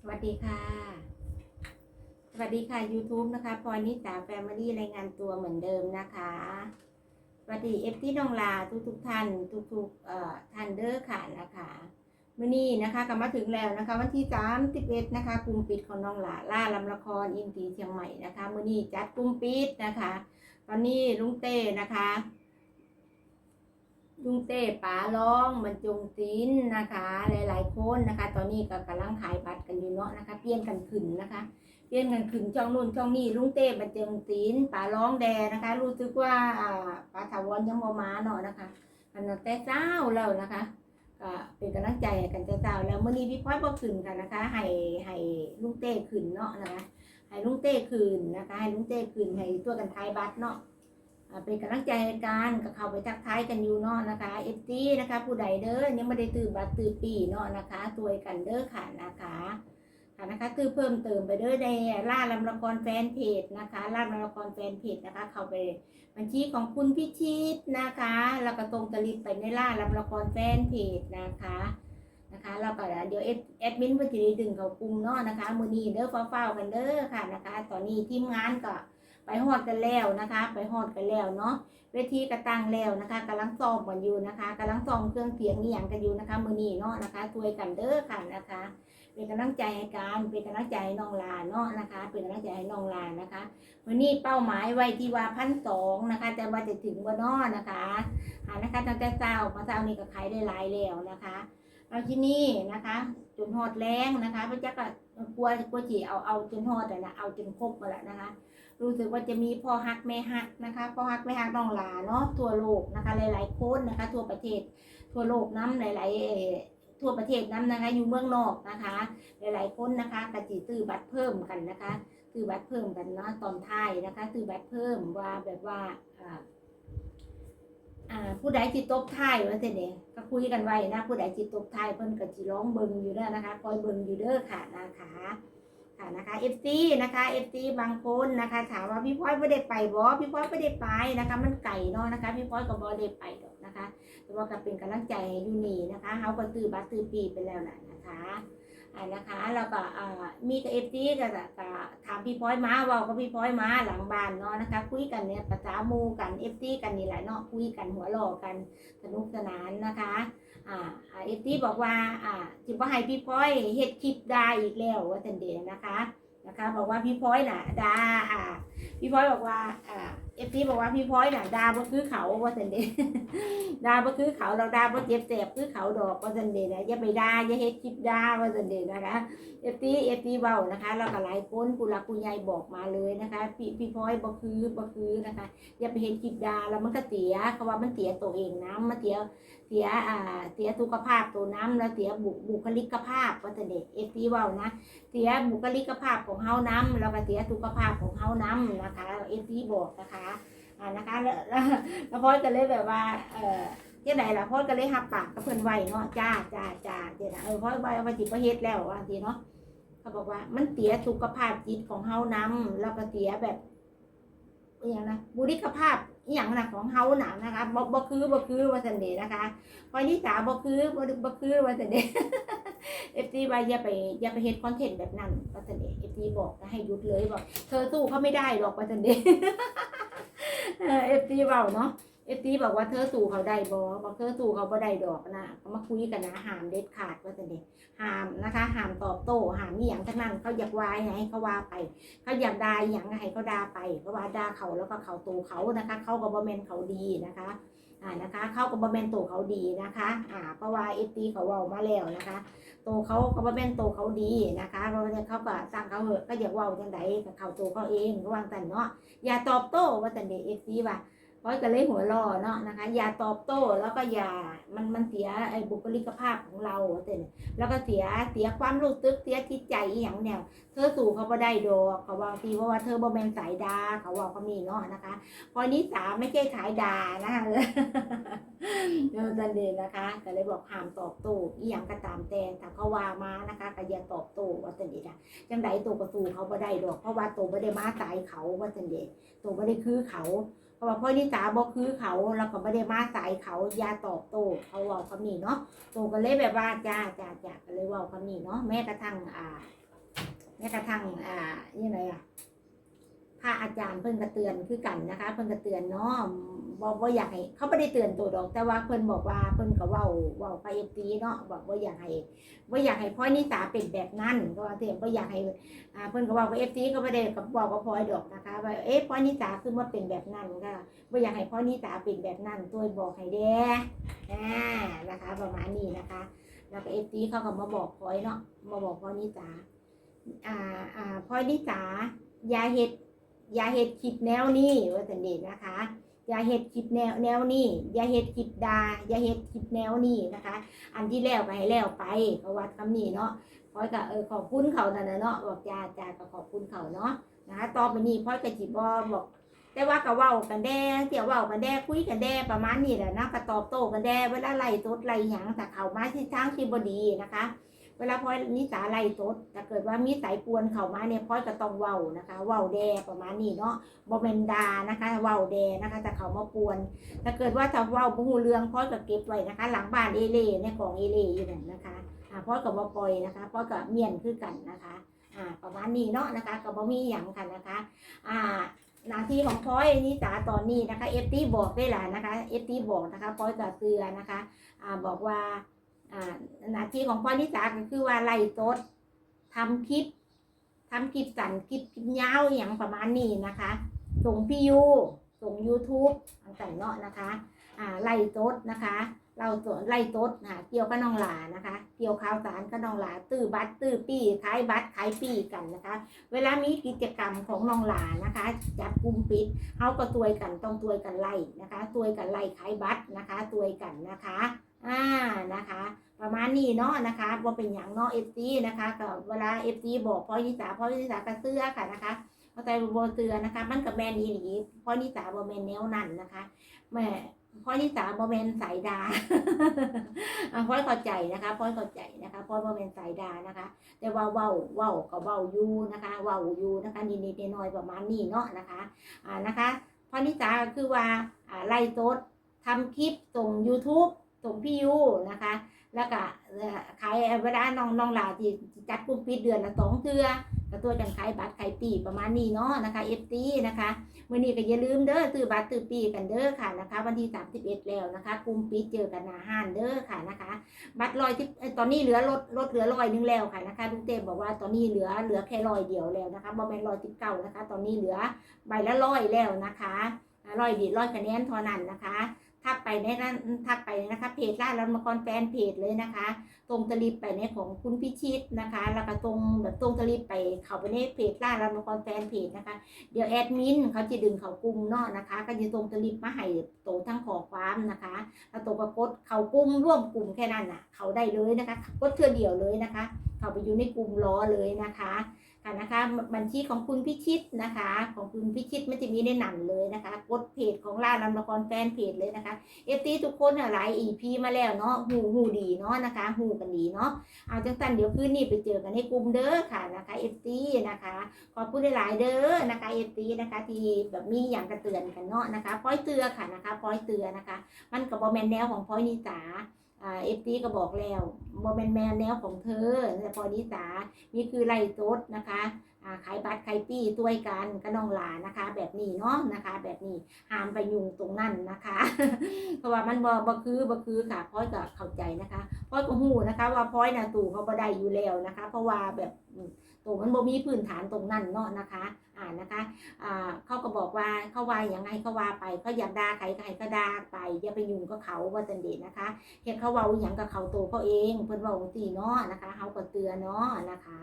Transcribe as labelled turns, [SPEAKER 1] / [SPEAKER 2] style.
[SPEAKER 1] สวัสดีค่ะ สวัสดีค่ะ YouTube นะคะพลอยนิสาแฟมิลี่รายงานตัวเหมือนเดิมนะคะสวัสดีเอฟที่น้องลาทุกทุกท่านทุกทุกเอ่อท่านเด้อค่ะนะคะมื่อนี้นะคะกลับมาถึงแล้วนะคะ วันที่31นะคะกลุ่มปิดของน้องลาล่าลำละครอินทีเชียงใหม่นะคะมื่อนี้จัดกลุ่มปิดนะคะ ตอนนี้ลุงเต้นะคะ ลุงเต้ป๋าร้องบรรจงศิลป์นะคะ หลายๆคนนะคะ ตอนนี้ก็กำลังขายบัตรกันอยู่เนาะนะคะเปลี่ยนกันขึ้นนะคะเปลี่ยนกันขึ้นช่องนู่นช่องนี้ลุงเต้บรรจงศิลป์ป๋าร้องแดนะคะ รู้สึกว่าอ่าป๋าถาวรยังบ่มาเนาะนะคะกันตั้งแต่เช้าแล้วนะคะก็เป็นกำลังใจกันแต่เช้าแล้วเมื้อนี้พี่พ้อยบ่ขึ้นกันนะคะ ให้ให้ลุงเต้ขึ้นเนาะนะคะให้ลุงเต้ขึ้นนะคะให้ลุงเต้ขึ้นให้ตัวกันทายบัตรเนาะ เป็นกำลังใจให้กันก็เข้าไปทักทายกันอยู่เนาะนะคะเอฟซีนะคะ ผู้ใดเด้อยังไม่ได้ตื่นบัตรตื่นปีเนาะนะคะตัวยกันเด้อค่ะนะคะค่ะนะคะตื่นเพิ่มเติมไปเด้อในล่าลำละครแฟนเพจนะคะล่าลำละครแฟนเพจนะคะ เข้าไปบัญชีของคุณพิชิตนะคะแล้วก็ตรงตลิดไปในล่าลำละครแฟนเพจนะคะนะคะแล้วก็เดี๋ยวแอดมินเพื่อจะได้ดึงเขากลุ่มเนาะนะคะมือนีเด้อเฝ้าๆกันเด้อค่ะนะคะ ตอนนี้ทีมงานก็ ไปฮอดกันแล้วนะคะ ไปฮอดกันแล้วเนาะเวทีกระตังแล้วนะคะกำลังซ้อมกันอยู่นะคะกำลังซ้อมเครื่องเสียงนี่อย่างกันอยู่นะคะ มือนี้เนาะนะคะช่วยกันเด้อค่ะนะคะ เป็นกำลังใจให้การเป็นกำลังใจให้น้องลาเนาะนะคะ เป็นกำลังใจให้น้องลานะคะวันนี้เป้าหมายไว้ที่ว่าพันสองนะคะ แต่ว่าจะถึงบ่เนอนะคะหานะคะตั้งแต่เช้ามาเช้านี้ก็ขายได้หลายแล้วนะคะเอาที่นี่นะคะจนฮอดแรงนะคะพระเจ้าก็กลัวกลัวจีเอาเอาจนฮอดนะเอาจนครบมาแล้วนะคะ รู้สึกว่าจะมีพ่อฮักแม่ฮักนะคะพ่อฮักแม่ฮักน้องหลาเนาะทั่วโลกนะคะหลายๆคนนะคะ ทั่วประเทศ ทั่วโลกน้ำหลายๆทั่วประเทศน้ำนะคะอยู่เมืองนอกนะคะ หลายๆคนนะคะกะจิซื้อบัตรเพิ่มกันนะคะซื้อบัตรเพิ่มกันเนาะตอนท้ายนะคะซื้อบัตรเพิ่มว่าแบบว่าอ่าอ่าผู้ใดจิตตบท้ายว่าเสร็จเนี่ยก็คุยกันไว้นะผู้ใดจิตตบท้ายเพิ่นก็จิร้องเบิงอยู่เด้อนะคะคอยเบิงอยู่เด้อค่ะนะคะ นะคะ FC นะคะ FC บางคนนะคะถามว่าพี่พ้อยไม่ได้ไปบ่พี่พ้อยไม่ได้ไปนะคะ มันไก่เนาะนะคะ พี่พ้อยก็บ่ได้ไปดอกนะคะ แต่ว่าก็เป็นกำลังใจอยู่นี่นะคะเฮาก็ซื้อบัสตรซื้อปีไปแล้วนะนะคะอ่านะคะแล้วก็มีกับ FC ก็ก็ก็ถามพี่พ้อยมาว้ากับพี่พ้อยมาหลังบ้านเนาะนะคะ คุยกันเนี่ยประจามูกัน FC กันนี่แหละเนาะคุยกันหัวหลอกกันสนุกสนานนะคะ อ่าเอตี้บอกว่าอ่าจิบ่ให้พี่พ้อยเฮ็ดคลิปด่าอีกแล้วว่าตันเดนนะคะนะคะ บอกว่าพี่พ้อยน่ะดาอ่าพี่พ้อยบอกว่าอ่า เอฟซีบอกว่าพี่พ้อยน่ะดาบ่คือเขาว่าจันเดดาบ่คือเขาเราดาบ่เจ็บแสบคือเขาดอกว่าจันเดนะอย่าไปด่าอย่าเฮ็ดคลิปด่าว่าจันเดนะคะเอฟซีเอฟซีเว้านะคะแล้วก็หลายคนผู้หลักผู้ใหญ่บอกมาเลยนะคะ พี่พี่พ้อยบ่คือบ่คือนะคะ อย่าไปเฮ็ดคลิปด่าแล้วมันก็เสียเขาว่ามันเสียตัวเองนะมันเสียเสียอ่าเสียสุขภาพตัวน้ำแล้วเสียบุบุคลิกภาพว่าแต่เดเอฟซีว่านะเสียบุคลิกภาพของเฮาน้ำแล้วก็เสียสุขภาพของเฮาน้ำนะคะเอฟซีบอกนะคะอ่านะคะแล้วแล้วพ่อก็เลยแบบว่าเออเจ้าไหนล่ะพ่อก็เลยหับปากกับเพื่อนไว้เนาะจ้าจ้าจ้าเดี๋ยวนะเออพ่อไว้เอาไปจิประเฮ็ดแล้วว่าทีเนาะเขาบอกว่ามันเสียสุขภาพจิตของเฮาน้ำแล้วก็เสียแบบอย่างนะบุคลิกภาพอย่างนะของเฮาหนังนะคะบ่บ่คือบ่คือว่าสันเดนะคะพอที่สาบ่คือบ่บ่คือว่าแต่เดเอฟซีว่าอย่าไปอย่าไปเฮ็ดคอนเทนต์แบบนั้นว่าแต่เดเอฟซีบอกก็ให้หยุดเลยบอกเธอสู้เขาไม่ได้หรอกว่าแต่เด เอฟซีเบาเนาะเอฟซีบอกว่าเธอสู่เขาได้บอบอกเธอสู่เขาบ่ได้ดอกนะเขามาคุยกันนะห้ามเด็ดขาดว่าแต่เด็กห้ามนะคะห้ามตอบโต้ห้ามมีอย่างทั้งนั้นเขาอยากวายให้เขาว่าไป เขาอยากด่าอหย่างให้เขาด่าไปเขาว่าด่าเขาแล้วก็เขาตูเขานะคะ เขาก็บ่เมนเขาดีนะคะ อ่านะคะเขากับ่แมนโตเขาดีนะคะอ่าเพราะว่าเอฟตีเขาเว้ามาแล้วนะคะโตเขาก็บ่แมนโตเขาดีนะคะเพราะว่าเขาก็สร้างเขาเหอะก็อยากเว้าจังไดกับเขาโตเขาเองก็วางแต่นเนาะอย่าตอบโต้ว่าแต่เด็กเอฟซีว่า เพราะก็เลยหัวรอเนาะนะคะ อย่าตอบโต้แล้วก็อย่ามันมันเสียไอ้บุคลิกภาพของเราว่าแต่เนี่ยแล้วก็เสียเสียความรู้สึกเสียจิตใจอีหย่างแนวเธอสู่เขาบ่ได้ดอกเขาว่าทีเพราะว่าเธอบ่แม่นสายดาเขาว่าเขามีเนาะนะคะ พอนิสาไม่ใช่ขายดานะคะเออจันเดนนะคะก็เลยบอกห้ามตอบโต้อีหยังก็ตามแต่ถ้าเขาว่ามานะคะก็อย่าตอบโต้ว่าจันเดนอะจังไดตัวกระสูเขาบ่ได้ดอก เพราะว่าตัวบ่ได้มาสายเขาว่าจันเดนตัวบ่ได้คือเขา เพราะว่าพ่อนิสาบอกคือเขาเราก็บ่ได้มาสายเขาอย่าตอบโต้เขาเว่าคำนี้เนาะโตก็เลยแบบว่าจ้าจ้าจ้าก็เลยเว่าคำนี้เนาะแม้กระทั่งอ่าแม้กระทั่งอ่ายังไงอะ พระอาจารย์เพิ่นก็เตือนคือกันนะคะ เพิ่นก็เตือนเนาะบอกว่าอยากให้เขาไม่ได้เตือนตัวดอก แต่ว่าเพิ่นบอกว่าเพิ่นก็เว้าเว้าไปเอฟซีเนาะบอกว่าอยากให้ว่าอยากให้พ่อนิสาเป็นแบบนั้นก็ว่าเต็มว่าอยากให้อ่าเพิ่นก็เว่าว่าเอฟซีก็ไม่ได้กับบอกว่าพลอยดอกนะคะว่าเอ๊ะพ่อนิสาคือว่าเป็นแบบนั้นก็ว่าอยากให้พ่อนิสาเป็นแบบนั้นตัวบอกให้แด้อ่านะคะ ประมาณนี้นะคะ แล้วก็เอฟซีเขาก็มาบอกพลอยเนาะมาบอกพ่อนิสาอ่าอ่าพ่อนิสาอย่าเฮ็ด อย่าเฮ็ดคลิปแนวนี้ว่าสันเดนะคะ อย่าเฮ็ดคลิปแนวแนวนี้อย่าเฮ็ดคลิปดาอย่าเฮ็ดคลิปแนวนี้นะคะ อันที่แล้วไปให้แล้วไปเขาวัดคำนี้เนาะพอยก็เออขอบคุณเขานั่นนะเนาะบอกจ้าจ้าก็ขอบคุณเขาเนาะนะคะต่อไปนี้พอยก็จิบบอกแต่ว่าก็เว้ากันแด้เที่ยวเว้ากันแด้คุยกันแด้ประมาณนี้แหละนะก็ตอบโต้กันแด้เวลาไล่ตดไล่หยังแต่เขามาที่ทางที่บดีนะคะ เวลาพอยนิสาไล่ตดถ้าเกิดว่ามีสายปวนเข้ามาเนี่ยพอยก็ต้องเว้านะคะ เว้าแดประมาณนี้เนาะบ่แม่นดานะคะ เว้าแดนะคะแต่เขามาปวนถ้าเกิดว่าถ้าเว้าบ่ฮู้เรื่องพอยก็เก็บไว้นะคะ หลังบ้านเอเล่ในกล่องเอเล่อยู่นั่นนะคะอ่าพอยก็บ่ปล่อยนะคะพอยก็เมียนคือกันนะคะอ่าประมาณนี้เนาะนะคะก็บ่มีหยังกันนะคะอ่าหน้าที่ของพอยนิสาตอนนี้นะคะเอฟตีบอกได้ล่ะนะคะเอฟตีบอกนะคะพอยก็เตือนนะคะอ่าบอกว่า หน้าที่ของพ่อนิสาก็คือว่าไล่ตดทำคลิปทำคลิปสั่นคลิปคลิปยาวอย่างประมาณนี้นะคะ ส่งพี่ยูส่ง YouTube ต่างเนาะนะคะอ่าไล่ตดนะคะ เราตัวไล่ตดนะเกี่ยวกับน้องหลานะคะ เกี่ยวข่าวสารกับน้องหลา ตื้อบัตรตื้อปี้ขายบัตรขายปี้กันนะคะ เวลามีกิจกรรมของน้องหลานะคะ จัดกลุ่มปิดเขาก็ตัวยกันต้องตัวยกันไล่นะคะตัวยกันไล่ขายบัตรนะคะตัวยกันนะคะ อ่านะคะ ประมาณนี้เนาะนะคะว่าเป็นอย่างเนาะเอฟซีนะคะก็เวลาเอฟซีบอกพ่อนิสาพ่อนิสากระเสื้อค่ะนะคะเข้าใจบ่เตือนะคะ มันกับแมนอีหลีพ่อนิสาบ่แมนแนวนั่นนะคะแม่พ่อนิสาบ่แมนสายดาพ่อเข้าใจนะคะพ่อเข้าใจนะคะพ่อบ่แมนสายดานะคะ แต่ว่าเว้าเว้าก็เว้าอยู่นะคะเว้าอยู่นะคะนิดๆน้อยๆประมาณนี้เนาะนะคะอ่านะคะพ่อนิสาคือว่าอ่าไล่โต๊ดทำคลิปส่ง YouTube ส่งพี่ยูนะคะ แล้วก็ขายเวลาน้องน้องหลาที่จัดกลุ่มปิดเดือนละสองเทื่อก็ตัวกันขายบัตรขายปีประมาณนี้เนาะนะคะเอฟซีนะคะมื่อนี้ก็อย่าลืมเด้อซื้อบัตรซื้อปีกันเด้อค่ะนะคะ วันที่31แล้วนะคะกลุ่มปิดเจอกันหนาห้านเด้อค่ะนะคะ บัตรลอยที่ตอนนี้เหลือลดลดเหลือร้อยหนึงแล้วค่ะนะคะลุงเต้บอกว่าตอนนี้เหลือเหลือแค่ร้อยเดียวแล้วนะคะบอแมนร้อยติดเก้านะคะ ตอนนี้เหลือใบละร้อยแล้วนะคะร้อยดีร้อยคะแนนเท่านั้นนะคะ ทักไปในนั้นทักไปนะคะเพจล่ารันมกรแฟนเพจเลยนะคะ ตรงตลิบไปในของคุณพิชิตนะคะ แล้วก็ตรงแบบตรงตลิบไปเขาไปในเพจล่ารันมกรแฟนเพจนะคะ เดี๋ยวแอดมินเขาจะดึงเขากลุ่มเนาะนะคะ ก็จะตรงตลิบมาให้โตทั้งขอความนะคะแล้วโตก็กดเขากลุ่มร่วมกลุ่มแค่นั้นน่ะ เขาได้เลยนะคะกดเทื่อเดียวเลยนะคะ เขาไปอยู่ในกลุ่มล้อเลยนะคะ ค่ะนะคะบัญชีของคุณพิชิตนะคะ ของคุณพิชิตไม่จะมีในหนังเลยนะคะกดเพจของล่ารันมกรแฟนเพจเลยนะคะเอฟตีทุกคนน่ะหลายอีพีมาแล้วเนาะหูหูดีเนาะนะคะหูกันดีเนาะเอาจังสันเดี๋ยวคืนนี้ไปเจอกันในกลุ่มเด้อค่ะนะคะเอฟตีนะคะขอบคุณหลายเด้อนะคะเอฟตีนะคะที่แบบมีอย่างกระเตือนกันเนาะนะคะพ้อยเตือค่ะนะคะพ้อยเตือนะคะ มันกับบอแมนแนวของพ้อยนิสาอ่าเอฟตีก็บอกแล้ว บอแมนแมนแนวของเธอแต่พอนิสานี่คือไล่โต๊ดนะคะขายบัตรขายปี้ตัวยกันก็น้องหลานะคะ แบบนี้เนาะนะคะ แบบนี้ห้ามไปยุ่งตรงนั้นนะคะเพราะว่ามันบ่บ่คือบ่คือค่ะพ้อยก็เข้าใจนะคะพ้อยก็ฮู้นะคะ ว่าพ้อยน่ะตู่เขาบ่ได้อยู่แล้วนะคะ เพราะว่าแบบตู่มันบ่มีพื้นฐานตรงนั้นเนาะนะคะอ่านะคะอ่าเขาก็บอกว่าเขาว่าอย่างไงเขาว่าไปเขาอยากด่าใครใครก็ด่าไปอย่าไปยุ่งกับเขาว่าจังเดนะคะเฮ็ดเขาเว้าอย่างกับเขาโตเขาเองเพิ่นเว้าตีเนาะนะคะเฮาก็เตือนเนาะนะคะ